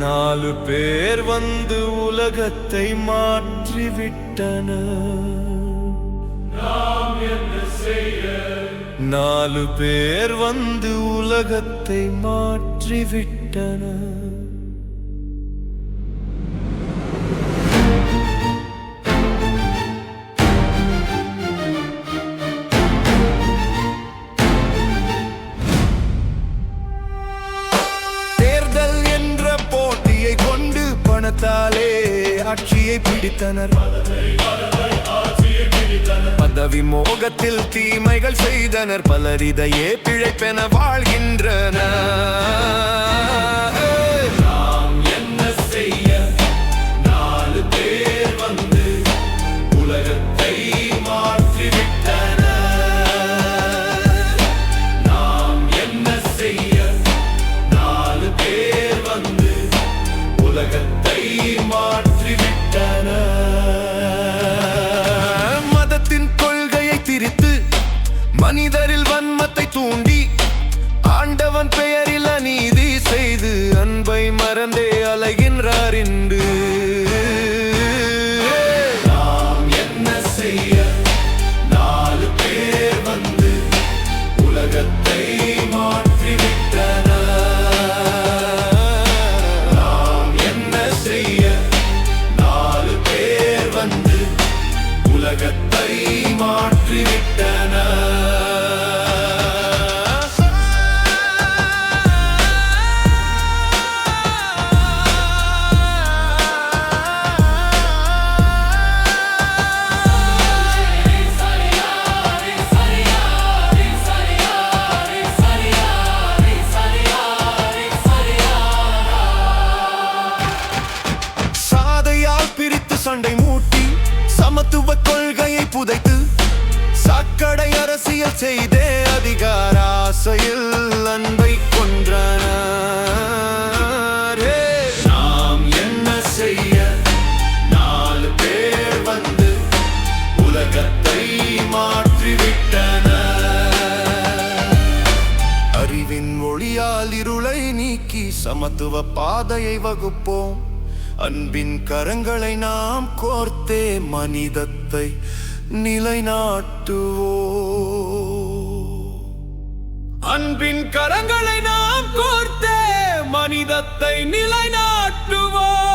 நாலு பேர் வந்து உலகத்தை மாற்றிவிட்டனர் நாலு பேர் வந்து உலகத்தை மாற்றிவிட்டனர் ஆட்சியை பிடித்தனர். பதவி மோகத்தில் தீமைகள் செய்தனர். பலர் இதையே பிழைப்பென வாழ்கின்றனர். மனிதரில் அரசியல் செய்தே அதிகார ஆசையில் அன்பை கொன்றனர். நாம் என்ன செய்ய? நாலு பேர் வந்து உலகத்தை மாற்றிவிட்டனர். அறிவின் ஒளியால் இருளை நீக்கி சமத்துவ பாதையை வகுப்போம். அன்பின் கரங்களை நாம் கோர்த்தே மனிதத்தை நிலைநாட்டுவோ அன்பின் கரங்களை நாம் கோர்த்தே மனிதத்தை நிலைநாட்டுவோம்.